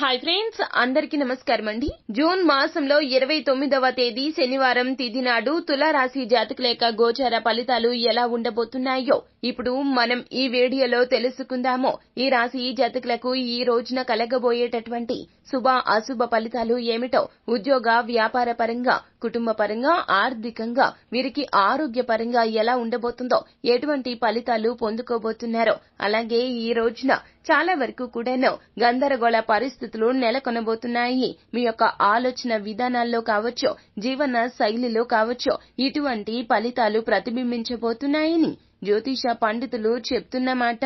Hi friends అందరికి నమస్కారం అండి. జూన్ మాసంలో ఇరవై తొమ్మిదవ తేదీ శనివారం తిథి నాడు తులారాశి జాతకుల యొక్క గోచార ఫలితాలు ఎలా ఉండబోతున్నాయో ఇప్పుడు మనం ఈ వీడియోలో తెలుసుకుందాము. ఈ రాశి జాతకులకు ఈ రోజున కలగబోయేటటువంటి శుభ అశుభ ఫలితాలు ఏమిటో ఉద్యోగ వ్యాపార పరంగా కుటుంబ పరంగా ఆర్థికంగా వీరికి ఆరోగ్య పరంగా ఎలా ఉండబోతుందో ఎటువంటి ఫలితాలు పొందుకోబోతున్నారో అలాగే ఈ రోజున చాలా వరకు కూడాను గందరగోళ పరిస్థితులు నెలకొనబోతున్నాయి. మీ యొక్క ఆలోచన విధానాల్లో కావచ్చు జీవన శైలిలో కావచ్చు ఇటువంటి ఫలితాలు ప్రతిబింబించబోతున్నాయని జ్యోతిష పండితులు చెప్తున్నమాట.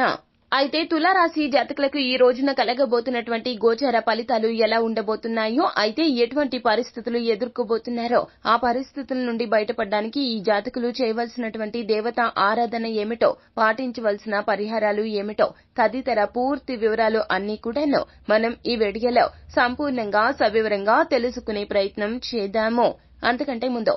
అయితే తులారాశి జాతకులకు ఈ రోజున కలగబోతున్నటువంటి గోచార ఫలితాలు ఎలా ఉండబోతున్నాయో అయితే ఎటువంటి పరిస్థితులు ఎదుర్కోబోతున్నారో ఆ పరిస్థితుల నుండి బయటపడడానికి ఈ జాతకులు చేయవలసినటువంటి దేవత ఆరాధన ఏమిటో పాటించవలసిన పరిహారాలు ఏమిటో తదితర పూర్తి వివరాలు అన్ని కూడాను మనం ఈ వీడియోలో సంపూర్ణంగా సవివరంగా తెలుసుకునే ప్రయత్నం చేద్దాము. అంతకంటే ముందు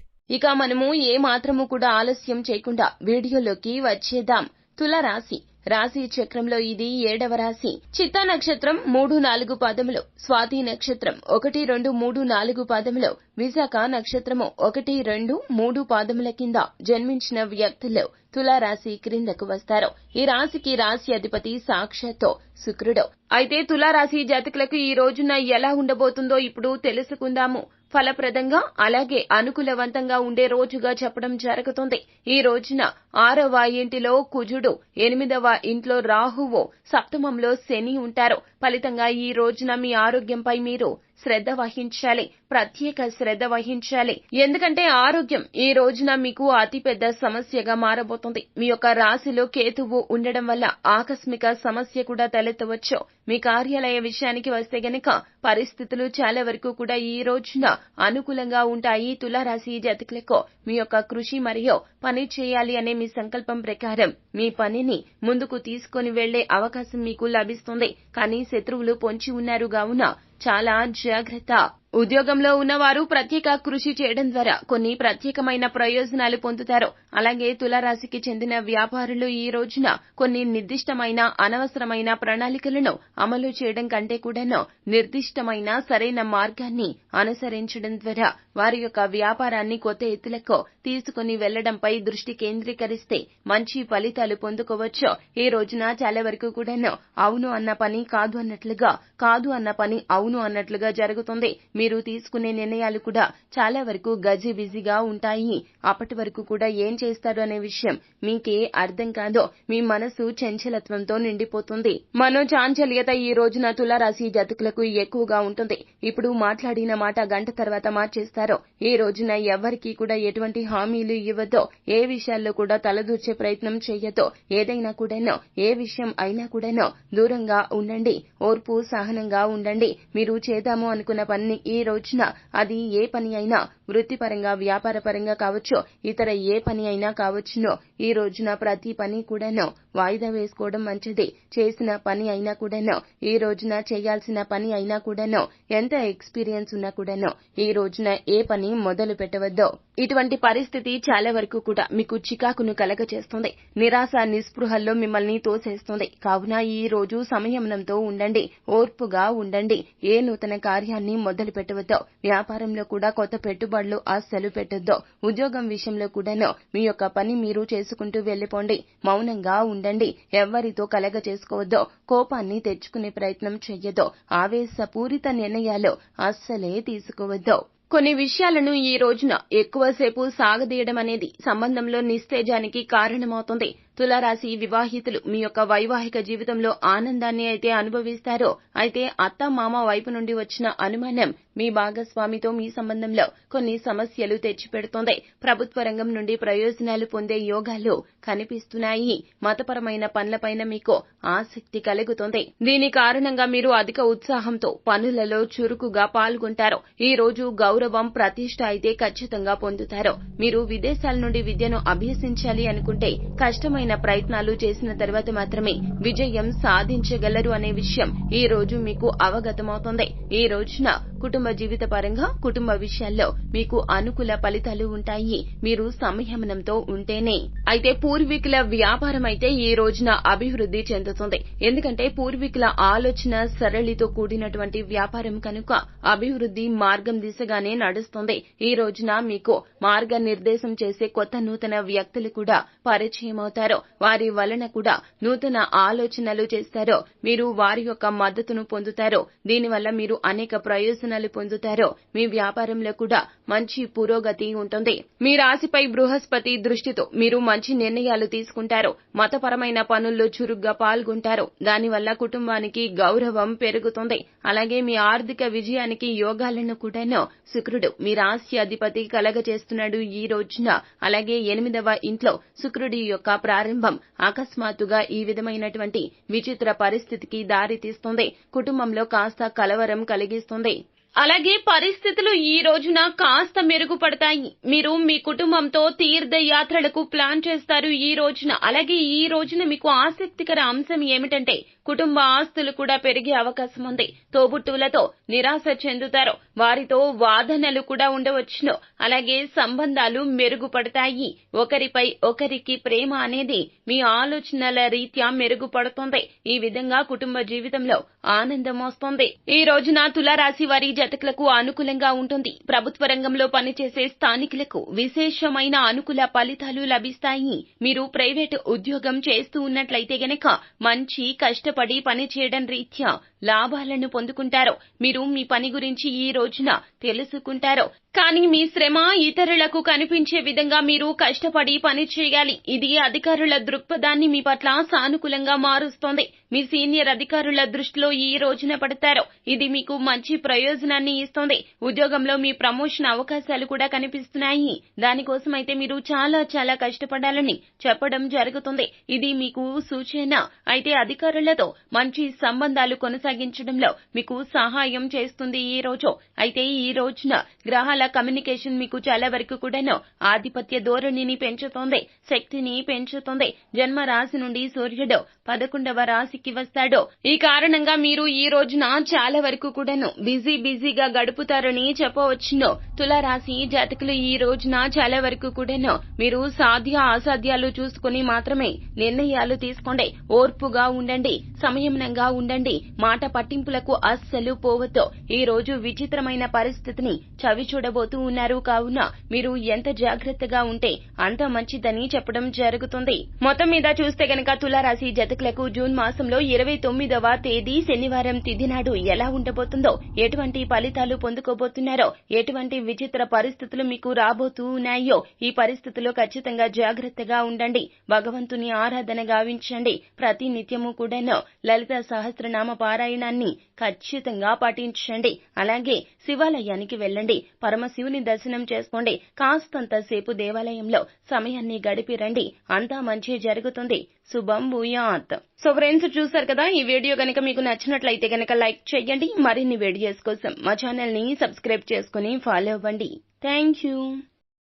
ఇక మనము ఏ మాత్రము కూడా ఆలస్యం చేయకుండా వీడియోలోకి వచ్చేద్దాం. తుల రాశి. రాశి చక్రంలో ఇది ఏడవ రాశి. చిత్తా నక్షత్రం మూడు నాలుగు పాదములో. స్వాతి నక్షత్రం ఒకటి రెండు మూడు నాలుగు పాదములో. విశాఖ నక్షత్రము ఒకటి రెండు మూడు పాదముల కింద జన్మించిన వ్యక్తులు తులారాశి క్రిందకు వస్తారు. ఈ రాశికి రాశి అధిపతి సాక్షాత్తు శుక్రుడు. అయితే తులారాశి జాతకులకు ఈ రోజున ఎలా ఉండబోతుందో ఇప్పుడు తెలుసుకుందాము. ఫలప్రదంగా అలాగే అనుకూలవంతంగా ఉండే రోజుగా చెప్పడం జరుగుతుంది. ఈ రోజున ఆరవ ఇంటిలో కుజుడు ఎనిమిదవ ఇంట్లో రాహువు సప్తమంలో శని ఉంటారు. ఫలితంగా ఈ రోజున మీ ఆరోగ్యంపై మీరు శ్రద్ధ వహించాలి. ప్రత్యేక శ్రద్ధ వహించాలి. ఎందుకంటే ఆరోగ్యం ఈ రోజున మీకు అతిపెద్ద సమస్యగా మారబోతుంది. మీ యొక్క రాశిలో కేతువు ఉండడం వల్ల ఆకస్మిక సమస్య కూడా తలెత్తవచ్చు. మీ కార్యాలయ విషయానికి వస్తే గనక పరిస్థితులు చాలా వరకు కూడా ఈ రోజున అనుకూలంగా ఉంటాయి. తులారాశి జాతకులకు మీ యొక్క కృషి మరియు పని చేయాలి అనే మీ సంకల్పం ప్రకారం మీ పనిని ముందుకు తీసుకొని వెళ్ళే అవకాశం మీకు లభిస్తుంది. కానీ శత్రువులు పొంచి ఉన్నారు. కావున చాలా జాగ్రత్త ఉద్యోగంలో ఉన్నవారు ప్రత్యేక కృషి చేయడం ద్వారా కొన్ని ప్రత్యేకమైన ప్రయోజనాలు పొందుతారు. అలాగే తులారాశికి చెందిన వ్యాపారులు ఈ రోజున కొన్ని నిర్దిష్టమైన అనవసరమైన ప్రణాళికలను అమలు చేయడం కంటే కూడాను నిర్దిష్టమైన సరైన మార్గాన్ని అనుసరించడం ద్వారా వారి యొక్క వ్యాపారాన్ని కొత్త ఎత్తులకు తీసుకుని వెళ్ళడంపై దృష్టి కేంద్రీకరిస్తే మంచి ఫలితాలు పొందుకోవచ్చు. ఈ రోజున చాలా వరకు కూడాను అవును అన్న పని కాదు అన్నట్లుగా కాదు అన్న పని అవును అన్నట్లుగా జరుగుతుంది. మీరు తీసుకునే నిర్ణయాలు కూడా చాలా వరకు గజి బిజీగా ఉంటాయి. అప్పటి వరకు కూడా ఏం చేస్తారు అనే విషయం మీకే అర్థం కాదో మీ మనసు చంచలత్వంతో నిండిపోతుంది. మనోచాంచల్యత ఈ రోజున తులారాశి జాతకులకు ఎక్కువగా ఉంటుంది. ఇప్పుడు మాట్లాడిన మాట గంట తర్వాత మార్చేస్తారో. ఈ రోజున ఎవరికి కూడా ఎటువంటి హామీలు ఇవ్వదో ఏ విషయాల్లో కూడా తలదూర్చే ప్రయత్నం చేయదో ఏదైనా కూడానో ఏ విషయం అయినా కూడానో దూరంగా ఉండండి. ఓర్పు సహనంగా ఉండండి. మీరు చేద్దాము అనుకున్న పనిని ఏ రోజున అది ఏ పని అయినా వృత్తిపరంగా వ్యాపారపరంగా కావచ్చు ఇతర ఏ పని అయినా కావచ్చునో. ఈ రోజున ప్రతి పని కూడానో వాయిదా వేసుకోవడం మంచిది. చేసిన పని అయినా కూడానో ఈ రోజున చేయాల్సిన పని అయినా కూడానో ఎంత ఎక్స్పీరియన్స్ ఉన్నా కూడానో ఈ రోజున ఏ పని మొదలు పెట్టవద్దో. ఇటువంటి పరిస్థితి చాలా వరకు కూడా మీకు చికాకును కలగచేస్తుంది. నిరాశ నిస్పృహల్లో మిమ్మల్ని తోసేస్తుంది. కావున ఈ రోజు సంయమనంతో ఉండండి. ఓర్పుగా ఉండండి. ఏ నూతన కార్యాన్ని మొదలు పెట్టవద్దో. వ్యాపారంలో కూడా కొత్త పెట్టుబడి పెట్టుబడులు అస్సలు పెట్టొద్దు. ఉద్యోగం విషయంలో కూడాను మీ యొక్క పని మీరు చేసుకుంటూ వెళ్ళిపోండి మౌనంగా ఉండండి. ఎవ్వరితో కలగ చేసుకోవద్దో. కోపాన్ని తెచ్చుకునే ప్రయత్నం చెయ్యొద్దు. ఆవేశపూరిత నిర్ణయాలు అస్సలే తీసుకోవద్దు. కొన్ని విషయాలను ఈ రోజున ఎక్కువసేపు సాగదీయడం అనేది సంబంధంలో నిస్తేజానికి కారణమవుతుంది. తులారాశి వివాహితులు మీ యొక్క వైవాహిక జీవితంలో ఆనందాన్ని అయితే అనుభవిస్తారో అయితే అత్త మామ వైపు నుండి వచ్చిన అనుమానం మీ భాగస్వామితో మీ సంబంధంలో కొన్ని సమస్యలు తెచ్చిపెడుతోంది. ప్రభుత్వ రంగం నుండి ప్రయోజనాలు పొందే యోగాలు కనిపిస్తున్నాయి. మతపరమైన పనులపైన మీకు ఆసక్తి కలుగుతుంది. దీని కారణంగా మీరు అధిక ఉత్సాహంతో పనులలో చురుకుగా పాల్గొంటారు. ఈ రోజు గౌరవం ప్రతిష్ట అయితే ఖచ్చితంగా పొందుతారు. మీరు విదేశాల నుండి విద్యను అభ్యసించాలి అనుకుంటే కష్టమైన ప్రయత్నాలు చేసిన తర్వాత మాత్రమే విజయం సాధించగలరు అనే విషయం ఈ రోజు మీకు అవగతమవుతుంది. ఈ రోజున కుటుంబ జీవిత పరంగా కుటుంబ విషయాల్లో మీకు అనుకూల ఫలితాలు ఉంటాయి. మీరు సంయమనంతో ఉంటేనే. అయితే పూర్వీకుల వ్యాపారం అయితే ఈ రోజున అభివృద్ధి చెందుతుంది. ఎందుకంటే పూర్వీకుల ఆలోచన సరళితో కూడినటువంటి వ్యాపారం కనుక అభివృద్ధి మార్గం దిశగానే నడుస్తుంది. ఈ రోజున మీకు మార్గనిర్దేశం చేసే కొత్త నూతన వ్యక్తులు కూడా పరిచయం అవుతారు. వారి వలన కూడా నూతన ఆలోచనలు చేస్తారో. మీరు వారి యొక్క మద్దతును పొందుతారో. దీనివల్ల మీరు అనేక ప్రయోజనాలు పొందుతారో మీ వ్యాపారంలో కూడా మంచి పురోగతి ఉంటుంది. మీ రాశిపై బృహస్పతి దృష్టితో మీరు మంచి నిర్ణయాలు తీసుకుంటారు మతపరమైన పనుల్లో చురుగ్గా పాల్గొంటారు దానివల్ల కుటుంబానికి గౌరవం పెరుగుతుంది. అలాగే మీ ఆర్థిక విజయానికి యోగాలను కూడాను శుక్రుడు మీ రాశి అధిపతి కలగజేస్తున్నాడు ఈ రోజున. అలాగే ఎనిమిదవ ఇంట్లో శుక్రుడి యొక్క ప్రారంభం అకస్మాత్తుగా ఈ విధమైనటువంటి విచిత్ర పరిస్థితికి దారి తీస్తుంది కుటుంబంలో కాస్త కలవరం కలిగిస్తుంది. అలాగే పరిస్థితులు ఈ రోజున కాస్త మెరుగుపడతాయి. మీరు మీ కుటుంబంతో తీర్థయాత్రలకు ప్లాన్ చేస్తారు ఈ రోజున. అలాగే ఈ రోజున మీకు ఆసక్తికర అంశం ఏమిటంటే కుటుంబ ఆస్తులు కూడా పెరిగే అవకాశం ఉంది. తోబుట్టువులతో నిరాశ చెందుతారు. వారితో వాదనలు కూడా ఉండవచ్చును. అలాగే సంబంధాలు మెరుగుపడతాయి. ఒకరిపై ఒకరికి ప్రేమ అనేది మీ ఆలోచనల రీత్యా మెరుగుపడుతుంది. ఈ విధంగా కుటుంబ జీవితంలో ఆనందం వస్తుంది. ఈ రోజున తులారాశి వారి జతకులకు అనుకూలంగా ఉంటుంది. ప్రభుత్వ రంగంలో పనిచేసే స్థానికులకు విశేషమైన అనుకూల ఫలితాలు లభిస్తాయి. మీరు ప్రైవేటు ఉద్యోగం చేస్తూ ఉన్నట్లయితే గనక మంచి కష్టపడి పని చేయడం రీత్యా లాభాలను పొందుకుంటారు. మీరు మీ పని గురించి ఈ రోజున తెలుసుకుంటారు. కానీ మీ శ్రమ ఇతరులకు కనిపించే విధంగా మీరు కష్టపడి పని చేయాలి. ఇది అధికారుల దృక్పథాన్ని మీ పట్ల సానుకూలంగా మారుస్తోంది. మీ సీనియర్ అధికారుల దృష్టిలో ఈ రోజున పడతారు. ఇది మీకు మంచి ప్రయోజనాన్ని ఇస్తోంది. ఉద్యోగంలో మీ ప్రమోషన్ అవకాశాలు కూడా కనిపిస్తున్నాయి. దానికోసం అయితే మీరు చాలా చాలా కష్టపడాలని చెప్పడం జరుగుతుంది. ఇది మీకు సూచన. అయితే అధికారులతో మంచి సంబంధాలు కొనసాగించడంలో మీకు సహాయం చేస్తుంది ఈ రోజు. అయితే ఈ రోజున గ్రహాల కమ్యూనికేషన్ మీకు చాలా వరకు కూడాను ఆధిపత్య ధోరణిని పెంచుతోంది శక్తిని పెంచుతోంది. జన్మ రాశి నుండి సూర్యుడు పదకొండవ రాశికి వస్తాడో. ఈ కారణంగా మీరు ఈ రోజున చాలా వరకు కూడాను బిజీ బిజీగా గడుపుతారని చెప్పవచ్చును. తులారాశి జాతకులు ఈ రోజున చాలా వరకు కూడాను మీరు సాధ్య అసాధ్యాలు చూసుకుని మాత్రమే నిర్ణయాలు తీసుకోండి. ఓర్పుగా ఉండండి సంయమనంగా ఉండండి. మాట పట్టింపులకు అస్సలు పోవద్దు. ఈ రోజు విచిత్రమైన పరిస్థితిని చవి చూడబోతూ ఉన్నారు. కావున మీరు ఎంత జాగ్రత్తగా ఉంటే అంత మంచిదని చెప్పడం జరుగుతుంది. మొత్తం మీద చూస్తే గనక తులారాశి జతకులకు జూన్ మాసంలో ఇరవై తొమ్మిదవ తేదీ శనివారం తిథి నాడు ఎలా ఉండబోతుందో ఎటువంటి ఫలితాలు పొందుకోబోతున్నారో ఎటువంటి విచిత్ర పరిస్థితులు మీకు రాబోతూ ఉన్నాయో ఈ పరిస్థితుల్లో ఖచ్చితంగా జాగ్రత్తగా ఉండండి. భగవంతుని ఆరాధన గావించండి. ప్రతి నిత్యము కూడాను లలిత సహస్రనామ పారాయణాన్ని ఖచ్చితంగా పాటించండి అలాగే శివాలయానికి వెళ్ళండి. పరమశివుని దర్శనం చేసుకోండి. కాస్తంత సేపు దేవాలయంలో సమయాన్ని గడిపి రండి. అంతా మంచి జరుగుతుంది. శుభం భూయాత్. సో ఫ్రెండ్స్ చూసారు కదా ఈ వీడియో గనక మీకు నచ్చినట్లయితే కనుక లైక్ చేయండి. మరిన్ని వీడియోస్ కోసం మా ఛానల్ని సబ్స్క్రైబ్ చేసుకుని ఫాలో అవ్వండి. Thank you.